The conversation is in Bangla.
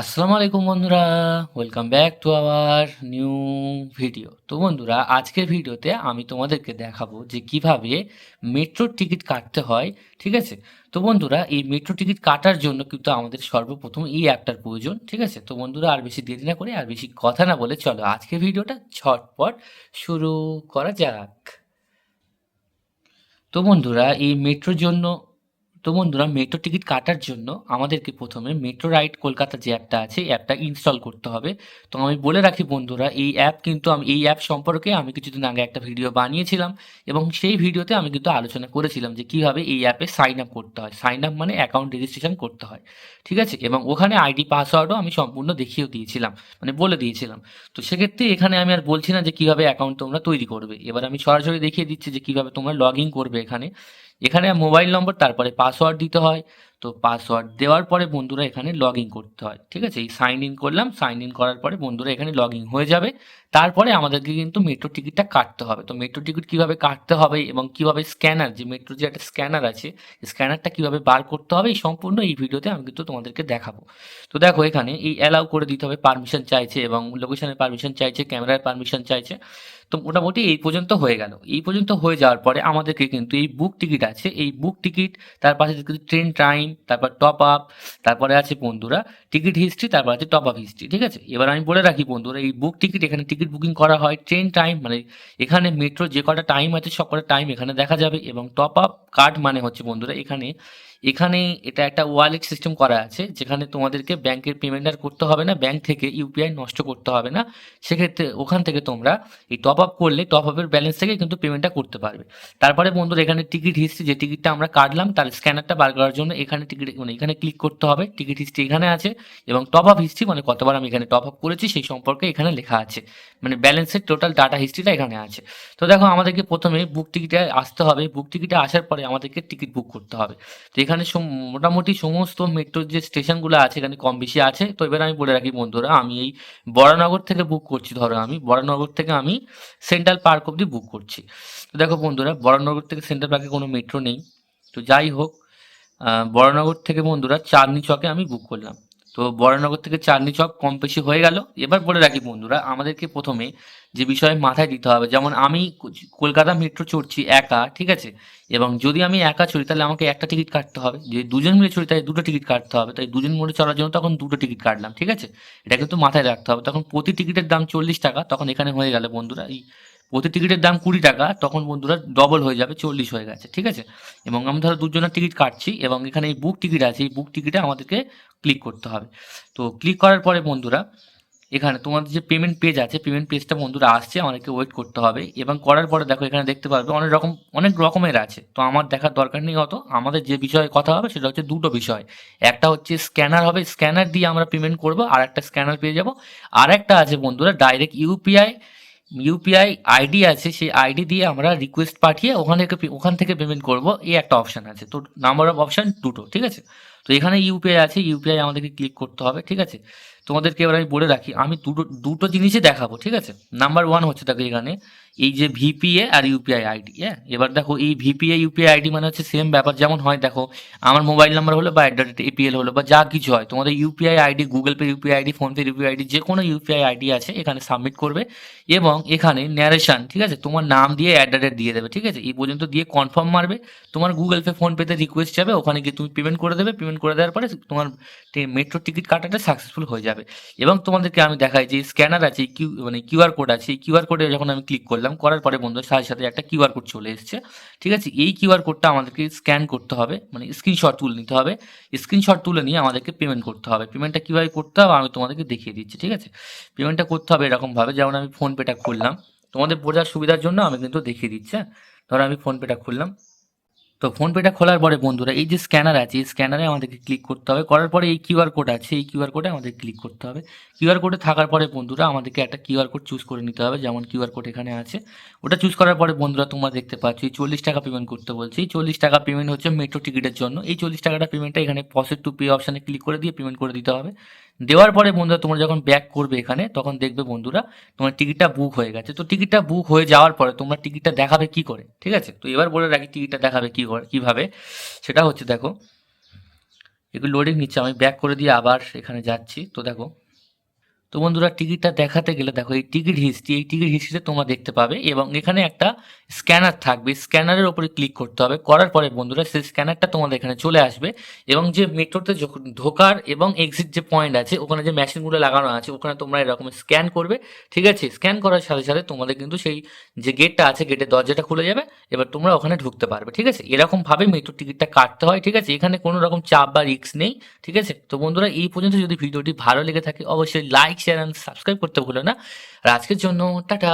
আসসালামু আলাইকুম বন্ধুরা welcome back to our new video তো বন্ধুরা, আজকের ভিডিওতে আমি তোমাদেরকে দেখাবো যে কীভাবে মেট্রোর টিকিট কাটতে হয়, ঠিক আছে? তো বন্ধুরা, এই মেট্রো টিকিট কাটার জন্য কিন্তু আমাদের সর্বপ্রথম এই অ্যাপটার প্রয়োজন, ঠিক আছে? তো বন্ধুরা, আর বেশি দেরি না করে, আর বেশি কথা না বলে চলো আজকের ভিডিওটা ঝটপট শুরু করা যাক। তো বন্ধুরা, এই মেট্রোর জন্য তো বন্ধুরা মেট্রো টিকিট কাটার জন্য আমাদেরকে প্রথমে মেট্রো রাইড কলকাতা যে অ্যাপটা আছে অ্যাপটা ইনস্টল করতে হবে। তো আমি বলে রাখি বন্ধুরা, এই অ্যাপ কিন্তু আমি, এই অ্যাপ সম্পর্কে আমি কিছুদিন আগে একটা ভিডিও বানিয়েছিলাম এবং সেই ভিডিওতে আমি কিন্তু আলোচনা করেছিলাম যে কীভাবে এই অ্যাপে সাইন আপ করতে হয়। সাইন আপ মানে অ্যাকাউন্ট রেজিস্ট্রেশন করতে হয়, ঠিক আছে? এবং ওখানে আইডি পাসওয়ার্ডও আমি সম্পূর্ণ দেখিয়েও দিয়েছিলাম মানে বলে দিয়েছিলাম। তো সেক্ষেত্রে এখানে আমি আর বলছি না যে কীভাবে অ্যাকাউন্ট তোমরা তৈরি করবে। এবার আমি সরাসরি দেখিয়ে দিচ্ছি যে কীভাবে তোমরা লগ ইন করবে এখানে। এখানে মোবাইল নম্বর তারপরে পাসওয়ার্ড দিতে হয়। তো পাসওয়ার্ড দেওয়ার পরে বন্ধুরা এখানে লগ ইন করতে হয়, ঠিক আছে? এই সাইন ইন করলাম সাইন ইন করার পরে বন্ধুরা এখানে লগ ইন হয়ে যাবে। তারপরে আমাদেরকে কিন্তু মেট্রো টিকিটটা কাটতে হবে। তো মেট্রো টিকিট কীভাবে কাটতে হবে এবং কীভাবে স্ক্যানার যে মেট্রো যে একটা স্ক্যানার আছে স্ক্যানারটা কীভাবে বার করতে হবে, এই সম্পূর্ণ এই ভিডিওতে আমি কিন্তু তোমাদেরকে দেখাবো। তো দেখো এখানে এই অ্যালাউ করে দিতে হবে পারমিশন চাইছে এবং লোকেশনের পারমিশন চাইছে ক্যামেরার পারমিশন চাইছে। তো মোটামুটি এই পর্যন্ত হয়ে গেল। এই পর্যন্ত হয়ে যাওয়ার পরে আমাদেরকে কিন্তু এই বুক টিকিট আছে। এই বুক টিকিট তার পাশে ট্রেন টাইম তারপর টপ আপ তারপরে আছে বন্ধুরা টিকিট হিস্ট্রি তারপর আছে টপ আপ হিস্ট্রি ঠিক আছে? এবার আমি বলে রাখি বন্ধুরা, এই বুক টিকিট এখানে টিকিট বুকিং করা হয় ট্রেন টাইম মানে এখানে মেট্রো যে কটা টাইম আছে, সব কটা টাইম এখানে দেখা যাবে এবং টপ আপ কার্ড মানে হচ্ছে বন্ধুরা, এখানে এখানে এটা একটা ওয়ালেট সিস্টেম করা আছে, যেখানে তোমাদেরকে ব্যাংকের পেমেন্ট আর করতে হবে না ব্যাংক থেকে ইউপিআই নষ্ট করতে হবে না, সেক্ষেত্রে ওখান থেকে তোমরা এই টপ আপ করলে টপ আপের ব্যালেন্স থেকে কিন্তু পেমেন্টটা করতে পারবে। তারপরে বন্ধুরা, এখানে টিকিট হিস্ট্রি যে টিকিটটা আমরা কাটলাম, তার স্ক্যানারটা বার করার জন্য এখানে টিকিট মানে এখানে ক্লিক করতে হবে। টিকিট হিস্ট্রি এখানে আছে এবং টপ আপ হিস্ট্রি মানে কতবার আমি এখানে টপ আপ করেছি, সেই সম্পর্কে এখানে লেখা আছে। মানে ব্যালেন্সের টোটাল ডাটা হিস্ট্রিটা এখানে আছে। তো দেখো, আমাদেরকে প্রথমে বুক টিকিটে আসতে হবে। বুক টিকিটে আসার পরে আমাদেরকে টিকিট বুক করতে হবে। তো এখানে মোটামুটি সমস্ত মেট্রোর যে স্টেশনগুলো আছে, এখানে কম বেশি আছে। তো এবার আমি বলে রাখি বন্ধুরা, আমি এই বরানগর থেকে বুক করছি, ধরো আমি। বরানগর থেকে আমি সেন্ট্রাল পার্ক অব্দি বুক করছি। তো দেখো বন্ধুরা, বরানগর থেকে সেন্ট্রাল পার্কে কোনো মেট্রো নেই। তো যাই হোক বরানগর থেকে বন্ধুরা চাঁদনি চকে আমি বুক করলাম। তো বরানগর থেকে চাঁদনি চক কম বেশি হয়ে গেল। এবার বলে রাখি বন্ধুরা, আমাদেরকে প্রথমে যে বিষয়ে মাথায় দিতে হবে, যেমন আমি কলকাতা মেট্রো চড়ছি একা, ঠিক আছে? এবং যদি আমি একা চড়ি, তাহলে আমাকে একটা টিকিট কাটতে হবে। যদি দুজন মিলে চড়ি তাই দুটো টিকিট কাটতে হবে। তাই দুজন মিলে চড়ার জন্য তখন দুটো টিকিট কাটলাম, ঠিক আছে? এটা কিন্তু মাথায় রাখতে হবে। তখন প্রতি টিকিটের দাম চল্লিশ টাকা, তখন এখানে হয়ে গেল বন্ধুরা, এই প্রতি টিকিটের দাম কুড়ি টাকা, তখন বন্ধুরা ডবল হয়ে যাবে, চল্লিশ হয়ে গেছে, ঠিক আছে? এবং আমি ধরো দুজনের টিকিট কাটছি এবং এখানে এই বুক টিকিট আছে, এই বুক টিকিটে আমাদেরকে ক্লিক করতে হবে। তো ক্লিক করার পরে বন্ধুরা, এখানে তোমাদের যে পেমেন্ট পেজ আছে পেমেন্ট পেজটা বন্ধুরা আসছে, আমাদেরকে ওয়েট করতে হবে এবং করার পরে দেখো এখানে দেখতে পারবে অনেক রকম, অনেক রকমের আছে। তো আমার দেখার দরকার নেই অত, আমাদের যে বিষয়ে কথা হবে সেটা হচ্ছে দুটো বিষয়। একটা হচ্ছে স্ক্যানার হবে স্ক্যানার দিয়ে আমরা পেমেন্ট করব আর একটা স্ক্যানার পেয়ে যাব। আর একটা আছে বন্ধুরা ডাইরেক্ট ইউপিআই ইউপিআই আইডি আছে, সেই আইডি দিয়ে আমরা রিকোয়েস্ট পাঠিয়ে ওখান থেকে ওখান থেকে পেমেন্ট করব। এই একটা অপশন আছে। তো নাম্বার অফ অপশন দুটো, ঠিক আছে? তো এখানে ইউপিআই আছে ইউপিআই আমাদেরকে ক্লিক করতে হবে, ঠিক আছে? তোমাদেরকে এবার আমি বলে রাখি, আমি দুটো দুটো জিনিসই দেখাবো, ঠিক আছে? নাম্বার ওয়ান হচ্ছে দেখো এখানে, এই যে ভিপিএ আর ইউপিআই আইডি হ্যাঁ? এবার দেখো, এই ভিপিএ ইউপিআই আইডি মানে হচ্ছে সেম ব্যাপার, যেমন হয় দেখো, আমার মোবাইল নাম্বার হলো বা অ্যাট এপিএল হলো বা যা কিছু হয়, তোমাদের UPI ID Google Pay UPI ID PhonePe UPI ID যে কোনো ইউপিআই আইডি আছে, এখানে সাবমিট করবে, এবং এখানে ন্যারেশন ঠিক আছে? তোমার নাম দিয়ে অ্যাট দিয়ে দেবে, ঠিক আছে? এই পর্যন্ত দিয়ে কনফার্ম মারবে, তোমার গুগল পে ফোনপেতে রিকোয়েস্ট যাবে, ওখানে গিয়ে তুমি পেমেন্ট করে দেবে পেমেন্ট করে দেওয়ার পরে তোমার মেট্রো টিকিট কাটাটা সাকসেসফুল হয়ে যাবে। এবং তোমাদেরকে আমি দেখাই যে স্ক্যানার আছে কিউ মানে কিউআর কোড আছে, এই কিউআর কোডে যখন আমি ক্লিক করলাম, করার পরে বন্ধুর সাথে সাথে একটা কিউআর কোড চলে এসেছে। ঠিক আছে? এই কিউআর কোডটা আমাদেরকে স্ক্যান করতে হবে মানে স্ক্রিনশট তুলে নিতে হবে। স্ক্রিনশট তুলে নিয়ে আমাদেরকে পেমেন্ট করতে হবে। পেমেন্টটা কীভাবে করতে হবে আমি তোমাদেরকে দেখিয়ে দিচ্ছি, ঠিক আছে? পেমেন্টটা করতে হবে এরকমভাবে, যেমন আমি ফোনপেটা খুললাম। তোমাদের বোঝার সুবিধার জন্য আমি কিন্তু দেখিয়ে দিচ্ছি হ্যাঁ? ধরো আমি ফোনপেটা খুললাম। তো ফোনপেটা খোলার পরে বন্ধুরা, এই যে স্ক্যানার আছে, এই স্ক্যানারে আমাদেরকে ক্লিক করতে হবে। করার পরে এই কিউআর কোড আছে, এই কিউআর কোডে আমাদের ক্লিক করতে হবে। কিউআর কোডে থাকার পরে বন্ধুরা, আমাদেরকে একটা কিউআর কোড চুজ করে নিতে হবে, যেমন কিউআর কোড এখানে আছে। ওটা চুজ করার পরে বন্ধুরা, তোমরা দেখতে পাচ্ছ, এই চল্লিশ টাকা পেমেন্ট করতে বলছি। চল্লিশ টাকা পেমেন্ট হচ্ছে মেট্রো টিকিটের জন্য। এই চল্লিশ টাকাটা পেমেন্টটা এখানে পসেট টু পে অপশানে ক্লিক করে দিয়ে পেমেন্ট করে দিতে হবে। দেওয়ার পরে বন্ধুরা তোমরা যখন ব্যাক করবে এখানে, তখন দেখবে বন্ধুরা তোমার টিকিটটা বুক হয়ে গেছে। তো টিকিটটা বুক হয়ে যাওয়ার পরে তোমরা টিকিটটা দেখাবে কি করে? ঠিক আছে? তো এবার বলে রাখি টিকিটটা দেখাবে কি করে, কীভাবে? সেটা হচ্ছে দেখো একটু লোডিং নিচ্ছে, আমি ব্যাক করে দিয়ে আবার এখানে যাচ্ছি। তো দেখো তো বন্ধুরা টিকিটটা দেখাতে গেলে দেখো, এই টিকিট হিস্ট্রি এই টিকিট হিস্ট্রিতে তোমরা দেখতে পাবে এবং এখানে একটা স্ক্যানার থাকবে। স্ক্যানারের ওপরে ক্লিক করতে হবে। করার পরে বন্ধুরা সেই স্ক্যানারটা তোমাদের এখানে চলে আসবে এবং যে মেট্রোতে ঢোকার এবং এক্সিট যে পয়েন্ট আছে, ওখানে যে মেশিনগুলো লাগানো আছে, ওখানে তোমরা এরকম স্ক্যান করবে। ঠিক আছে? স্ক্যান করার সাথে সাথে তোমাদের কিন্তু সেই যে গেটটা আছে গেটের দরজাটা খুলে যাবে এবার তোমরা ওখানে ঢুকতে পারবে। ঠিক আছে? এরকম ভাবে মেট্রো টিকিটটা কাটতে হয়। ঠিক আছে? এখানে কোনো রকম চাপ বা রিস্ক নেই। ঠিক আছে? তো বন্ধুরা এই পর্যন্ত যদি ভিডিওটি ভালো লেগে থাকে, অবশ্যই লাইক অ্যান্ড সাবস্ক্রাইব করতে ভুলো না। আর আজকের জন্য টাটা।